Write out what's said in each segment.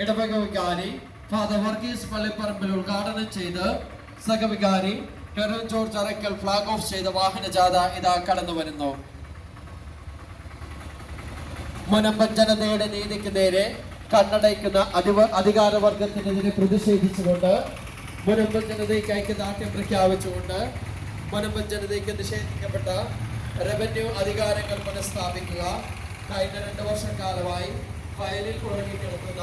ഇടവക വികാരി ഫാദർ വർഗീസ് പള്ളിപ്പറമ്പിൽ ഉദ്ഘാടനം ചെയ്ത് സഹവികാരി ജോർജ് അറക്കൽ ഫ്ലാഗ് ഓഫ് ചെയ്ത വാഹന ജാഥ ഇതാ കടന്നു വരുന്നു. മുനമ്പൻ ജനതയുടെ നീതിക്ക് നേരെ കണ്ണടയ്ക്കുന്ന അധിവ അധികാരവർഗത്തിനെതിരെ പ്രതിഷേധിച്ചുകൊണ്ട് മുനമ്പൻ ജനതയ്ക്ക് ഐക്യദാർഢ്യം പ്രഖ്യാപിച്ചുകൊണ്ട് മുനമ്പൻ ജനതയ്ക്ക് നിഷേധിക്കപ്പെട്ട റവന്യൂ അധികാരങ്ങൾ പുനഃസ്ഥാപിക്കുക. കഴിഞ്ഞ രണ്ട് വർഷക്കാലമായി ഫയലിൽ ഉറങ്ങിക്കിടക്കുന്ന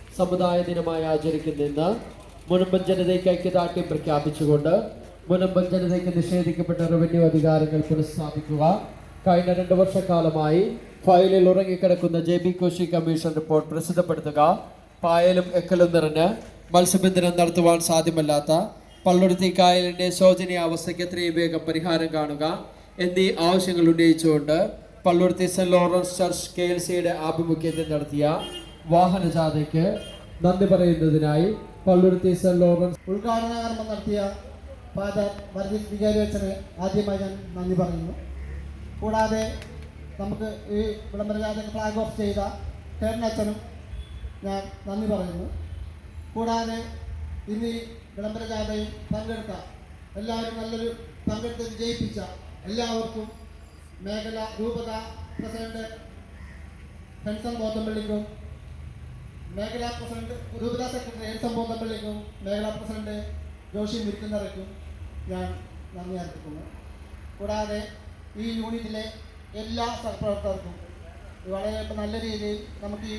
സമുദായ ദിനമായി ആചരിക്കുന്ന ഇന്ന് മുനമ്പൻ ജനതയ്ക്ക് ഐക്യദാർഢ്യം പ്രഖ്യാപിച്ചുകൊണ്ട് മുനമ്പൻ ജനതയ്ക്ക് നിഷേധിക്കപ്പെട്ട റവന്യൂ അധികാരങ്ങൾ പുനഃസ്ഥാപിക്കുക. കഴിഞ്ഞ രണ്ട് വർഷക്കാലമായി ഫയലിൽ ഉറങ്ങിക്കിടക്കുന്ന J B Koshy commission report പ്രസിദ്ധപ്പെടുത്തുക. പായലും എക്കലും നിറഞ്ഞ് മത്സ്യബന്ധനം നടത്തുവാൻ സാധ്യമല്ലാത്ത പള്ളുരുത്തി കായലിന്റെ ശോചനീയാവസ്ഥയ്ക്ക് എത്രയും വേഗം പരിഹാരം കാണുക എന്നീ ആവശ്യങ്ങൾ ഉന്നയിച്ചുകൊണ്ട് Palluruthy Saint Lawrence church K L സിയുടെ ആഭിമുഖ്യത്തിൽ നടത്തിയ വാഹനജാഥയ്ക്ക് നന്ദി പറയുന്നതിനായി പള്ളുരുത്തി സെന്റ് ലോറൻസ് ഉദ്ഘാടന കർമ്മം നടത്തിയ ഫാദർ വർഗീസ് വികാരി ആദ്യമായി ഞാൻ നന്ദി പറയുന്നു. കൂടാതെ നമുക്ക് ഈ വിളംബരജാഥ ഫ്ലാഗ് ഓഫ് ചെയ്ത കേരളച്ചനും ഞാൻ നന്ദി പറയുന്നു. കൂടാതെ ഇന്ന് വിളംബരജാഥയിൽ പങ്കെടുത്ത എല്ലാവരും നല്ലൊരു പങ്കെടുത്ത് വിജയിപ്പിച്ച എല്ലാവർക്കും മേഖല രൂപത പ്രസിഡന്റ് ഹെൻസൺ ബോത്തമ്പള്ളിക്കും മേഖലാ പ്രസിഡന്റ് രൂപതാ സെക്രട്ടറി എൻ സംഭവം തമ്മിലേക്കും മേഖലാ പ്രസിഡന്റ് ജോഷി മുരിക്കുന്നറയ്ക്കും ഞാൻ നന്ദി അർപ്പിക്കുന്നു. കൂടാതെ ഈ യൂണിറ്റിലെ എല്ലാ സഹപ്രവർത്തകർക്കും വളരെ നല്ല രീതിയിൽ നമുക്ക് ഈ